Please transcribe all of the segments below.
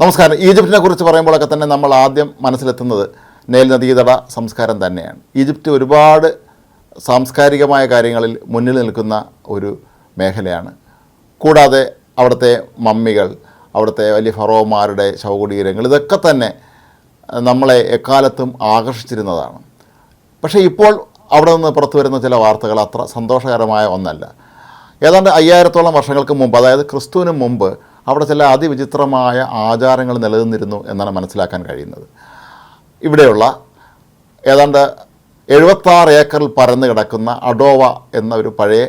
നമസ്കാരം. ഈജിപ്തിനെ കുറിച്ച് പറയുമ്പോഴൊക്കെ തന്നെ നമ്മൾ ആദ്യം മനസ്സിലെത്തുന്നത് നൈൽ നദീതട സംസ്കാരം തന്നെയാണ്. ഈജിപ്റ്റ് ഒരുപാട് സാംസ്കാരികമായ കാര്യങ്ങളിൽ മുന്നിൽ നിൽക്കുന്ന ഒരു മേഖലയാണ്. കൂടാതെ അവിടുത്തെ മമ്മികൾ അവിടുത്തെ വലിയ ഫറോമാരുടെ ശവകുടീരങ്ങൾ ഇതൊക്കെ തന്നെ നമ്മളെ എക്കാലത്തും ആകർഷിച്ചിരുന്നതാണ്. പക്ഷേ ഇപ്പോൾ അവിടെ നിന്ന് പുറത്തു വരുന്ന ചില വാർത്തകൾ അത്ര സന്തോഷകരമായ ഒന്നല്ല. ഏതാണ്ട് അയ്യായിരത്തോളം വർഷങ്ങൾക്ക് മുമ്പ് അതായത് ക്രിസ്തുവിന് മുമ്പ് അവിടെ ചില അതിവിചിത്രമായ ആചാരങ്ങൾ നിലനിന്നിരുന്നു എന്നാണ് മനസ്സിലാക്കാൻ കഴിയുന്നത്. ഇവിടെയുള്ള ഏതാണ്ട് എഴുപത്താറ് ഏക്കറിൽ പരന്നു കിടക്കുന്ന അഡോവ എന്ന ഒരു പഴയ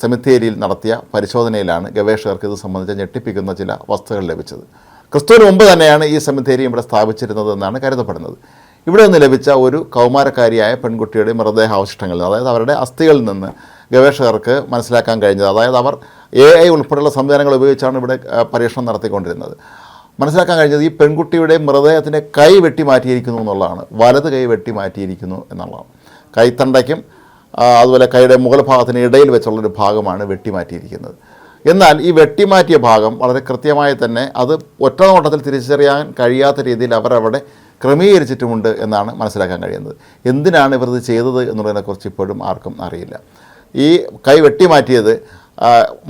സെമിത്തേരിയിൽ നടത്തിയ പരിശോധനയിലാണ് ഗവേഷകർക്ക് ഇത് സംബന്ധിച്ച് ഞെട്ടിപ്പിക്കുന്ന ചില വസ്തുക്കൾ ലഭിച്ചത്. ക്രിസ്തുവിന് മുമ്പ് തന്നെയാണ് ഈ സെമിത്തേരി ഇവിടെ സ്ഥാപിച്ചിരുന്നത് എന്നാണ് കരുതപ്പെടുന്നത്. ഇവിടെ നിന്ന് ലഭിച്ച ഒരു കൗമാരക്കാരിയായ പെൺകുട്ടിയുടെ മൃതദേഹാവശിഷ്ടങ്ങളിൽ അതായത് അവരുടെ അസ്ഥികളിൽ നിന്ന് ഗവേഷകർക്ക് മനസ്സിലാക്കാൻ കഴിഞ്ഞത്. അതായത് അവർ എ ഐ ഉൾപ്പെടെയുള്ള സംവിധാനങ്ങൾ ഉപയോഗിച്ചാണ് ഇവിടെ പരീക്ഷണം നടത്തിക്കൊണ്ടിരുന്നത്. മനസ്സിലാക്കാൻ കഴിഞ്ഞത് ഈ പെൺകുട്ടിയുടെ മൃതദേഹത്തിന്റെ കൈ വെട്ടി മാറ്റിയിരിക്കുന്നു എന്നുള്ളതാണ്. വലത് കൈ വെട്ടി മാറ്റിയിരിക്കുന്നു എന്നുള്ളതാണ്. കൈത്തണ്ടയ്ക്കും അതുപോലെ കൈയുടെ മുകൾ ഭാഗത്തിന് ഇടയിൽ വെച്ചുള്ളൊരു ഭാഗമാണ് വെട്ടിമാറ്റിയിരിക്കുന്നത് എന്നാൽ ഈ വെട്ടിമാറ്റിയ ഭാഗം വളരെ കൃത്യമായി തന്നെ അത് ഒറ്റ നോട്ടത്തിൽ തിരിച്ചറിയാൻ കഴിയാത്ത രീതിയിൽ അവരവിടെ ക്രമീകരിച്ചിട്ടുമുണ്ട് എന്നാണ് മനസ്സിലാക്കാൻ കഴിയുന്നത്. എന്തിനാണ് ഇവർ ഇത് ചെയ്തത് എന്നുള്ളതിനെക്കുറിച്ച് ഇപ്പോഴും ആർക്കും അറിയില്ല. ഈ കൈ വെട്ടിമാറ്റിയത്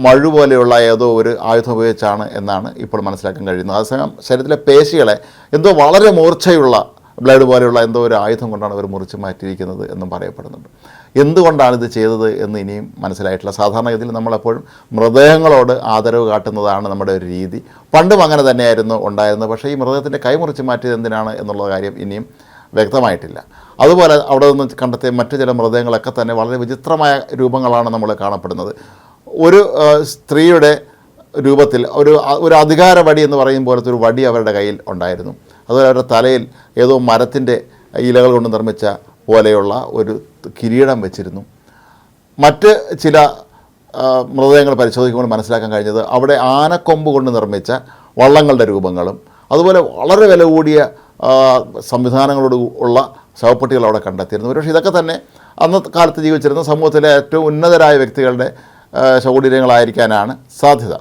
മഴു പോലെയുള്ള ഏതോ ഒരു ആയുധം ഉപയോഗിച്ചാണ് എന്നാണ് ഇപ്പോൾ മനസ്സിലാക്കാൻ കഴിയുന്നത്. അതേസമയം ശരീരത്തിലെ പേശികളെ എന്തോ വളരെ മൂർച്ചയുള്ള ബ്ലേഡ് പോലെയുള്ള എന്തോ ഒരു ആയുധം കൊണ്ടാണ് അവർ മുറിച്ച് മാറ്റിയിരിക്കുന്നത് എന്നും പറയപ്പെടുന്നുണ്ട്. എന്തുകൊണ്ടാണ് ഇത് ചെയ്തത് എന്ന് ഇനിയും മനസ്സിലായിട്ടില്ല. സാധാരണഗതിയിൽ നമ്മളെപ്പോഴും മൃതദേഹങ്ങളോട് ആദരവ് കാട്ടുന്നതാണ് നമ്മുടെ ഒരു രീതി. പണ്ടും അങ്ങനെ തന്നെയായിരുന്നു ഉണ്ടായിരുന്നത്. പക്ഷേ ഈ മൃതദേഹത്തിന്റെ കൈ മുറിച്ച് മാറ്റിയത് എന്തിനാണ് എന്നുള്ള കാര്യം ഇനിയും വ്യക്തമായിട്ടില്ല. അതുപോലെ അവിടെ നിന്ന് കണ്ടെത്തിയ മറ്റു ചില മൃതദേഹങ്ങളൊക്കെ തന്നെ വളരെ വിചിത്രമായ രൂപങ്ങളാണ് നമ്മൾ കാണപ്പെടുന്നത്. ഒരു സ്ത്രീയുടെ രൂപത്തിൽ ഒരു ഒരു അധികാര വടി എന്ന് പറയും പോലത്തെ ഒരു വടി അവരുടെ കയ്യിൽ ഉണ്ടായിരുന്നു. അതുപോലെ അവരുടെ തലയിൽ ഏതോ മരത്തിന്റെ ഇലകൾ കൊണ്ട് നിർമ്മിച്ച പോലെയുള്ള ഒരു കിരീടം വെച്ചിരുന്നു. മറ്റ് ചില മൃതദേഹങ്ങൾ പരിശോധിക്കുമ്പോൾ മനസ്സിലാക്കാൻ കഴിഞ്ഞത് അവിടെ ആനക്കൊമ്പ് കൊണ്ട് നിർമ്മിച്ച വള്ളങ്ങളുടെ രൂപങ്ങളും അതുപോലെ വളരെ വില കൂടിയ സംവിധാനങ്ങളോട് ഉള്ള ശവപ്പെട്ടികൾ അവിടെ കണ്ടെത്തിയിരുന്നു. പക്ഷേ ഇതൊക്കെ തന്നെ അന്നത്തെ കാലത്ത് ജീവിച്ചിരുന്ന സമൂഹത്തിലെ ഏറ്റവും ഉന്നതരായ വ്യക്തികളുടെ ശവകുടീരങ്ങളായിരിക്കാനാണ് സാധ്യത.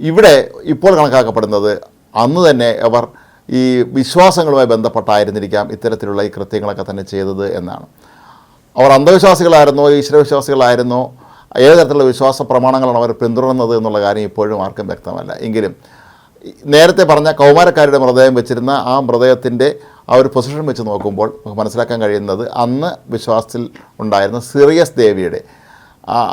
ഇവിടെ ഇപ്പോൾ കണക്കാക്കപ്പെടുന്നത് അന്ന് തന്നെ അവർ ഈ വിശ്വാസങ്ങളുമായി ബന്ധപ്പെട്ടായിരുന്നിരിക്കാം ഇത്തരത്തിലുള്ള ഈ കൃത്യങ്ങളൊക്കെ തന്നെ ചെയ്തത് എന്നാണ്. അവർ അന്ധവിശ്വാസികളായിരുന്നോ ഈശ്വരവിശ്വാസികളായിരുന്നോ ഏത് തരത്തിലുള്ള വിശ്വാസ പ്രമാണങ്ങളാണ് അവർ പിന്തുടർന്നത് എന്നുള്ള കാര്യം ഇപ്പോഴും ആർക്കും വ്യക്തമല്ല. എങ്കിലും നേരത്തെ പറഞ്ഞ കൗമാരക്കാരുടെ മൃതദേഹം വെച്ചിരുന്ന ആ മൃതദേഹത്തിന്റെ ആ ഒരു പൊസിഷൻ വെച്ച് നോക്കുമ്പോൾ നമുക്ക് മനസ്സിലാക്കാൻ കഴിയുന്നത് അന്ന് വിശ്വാസത്തിൽ ഉണ്ടായിരുന്ന സിറിയസ് ദേവിയുടെ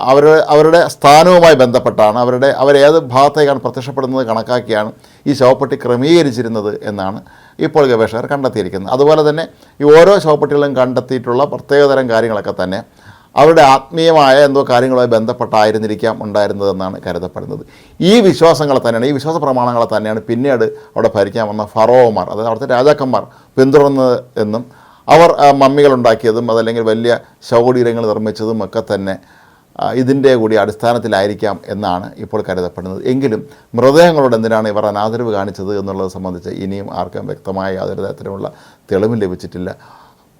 അവരുടെ അവരുടെ സ്ഥാനവുമായി ബന്ധപ്പെട്ടാണ് അവരുടെ അവരേത് ഭാഗത്തേക്കാണ് പ്രത്യക്ഷപ്പെടുന്നത് കണക്കാക്കിയാണ് ഈ ശവപ്പെട്ടി ക്രമീകരിച്ചിരുന്നത് എന്നാണ് ഇപ്പോൾ ഗവേഷകർ കണ്ടെത്തിയിരിക്കുന്നത്. അതുപോലെ തന്നെ ഈ ഓരോ ശവപ്പെട്ടികളും കണ്ടെത്തിയിട്ടുള്ള പ്രത്യേകതരം കാര്യങ്ങളൊക്കെ തന്നെ അവരുടെ ആത്മീയമായ എന്തോ കാര്യങ്ങളുമായി ബന്ധപ്പെട്ടായിരുന്നിരിക്കാം ഉണ്ടായിരുന്നതെന്നാണ് കരുതപ്പെടുന്നത്. ഈ വിശ്വാസങ്ങളെ തന്നെയാണ് ഈ വിശ്വാസ പ്രമാണങ്ങളെ തന്നെയാണ് പിന്നീട് അവിടെ ഭരിക്കാൻ വന്ന ഫറോമാർ അതായത് അവിടുത്തെ രാജാക്കന്മാർ പിന്തുടർന്നത് എന്നും അവർ ഉണ്ടാക്കിയതും അതല്ലെങ്കിൽ വലിയ ശവകുടീരങ്ങൾ നിർമ്മിച്ചതും ഒക്കെ തന്നെ ഇതിന്റെ കൂടി അടിസ്ഥാനത്തിലായിരിക്കാം എന്നാണ് ഇപ്പോൾ കരുതപ്പെടുന്നത്. എങ്കിലും മൃതദേഹങ്ങളോട് എന്തിനാണ് ഇവർ അനാദരവ് കാണിച്ചത് എന്നുള്ളത് സംബന്ധിച്ച് ഇനിയും ആർക്കും വ്യക്തമായ യാതൊരു തരത്തിലുമുള്ള തെളിവും ലഭിച്ചിട്ടില്ല.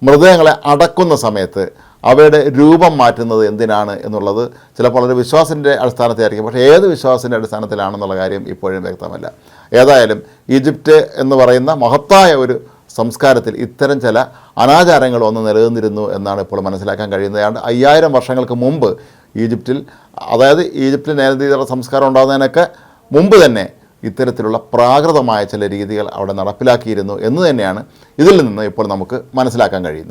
മൃതദേഹങ്ങളെ അടക്കുന്ന സമയത്ത് അവയുടെ രൂപം മാറ്റുന്നത് എന്തിനാണ് എന്നുള്ളത് ചിലപ്പോൾ വളരെ വിശ്വാസത്തിന്റെ അടിസ്ഥാനത്തിലായിരിക്കും. പക്ഷേ ഏത് വിശ്വാസത്തിന്റെ അടിസ്ഥാനത്തിലാണെന്നുള്ള കാര്യം ഇപ്പോഴും വ്യക്തമല്ല. ഏതായാലും ഈജിപ്റ്റ് എന്ന് പറയുന്ന മഹത്തായ ഒരു സംസ്കാരത്തിൽ ഇത്തരം ചില അനാചാരങ്ങൾ ഒന്ന് നിലനിന്നിരുന്നു എന്നാണ് ഇപ്പോൾ മനസ്സിലാക്കാൻ കഴിയുന്നത്. ഏതാണ്ട് അയ്യായിരം വർഷങ്ങൾക്ക് മുമ്പ് ഈജിപ്റ്റിൽ അതായത് ഈജിപ്തിൽ നേരത്തെ സംസ്കാരം ഉണ്ടാകുന്നതിനൊക്കെ മുമ്പ് തന്നെ ഇത്തരത്തിലുള്ള പ്രാകൃതമായ ചില രീതികൾ അവിടെ നടപ്പിലാക്കിയിരുന്നു എന്ന് തന്നെയാണ് ഇതിൽ നിന്ന് ഇപ്പോൾ നമുക്ക് മനസ്സിലാക്കാൻ കഴിയുന്നത്.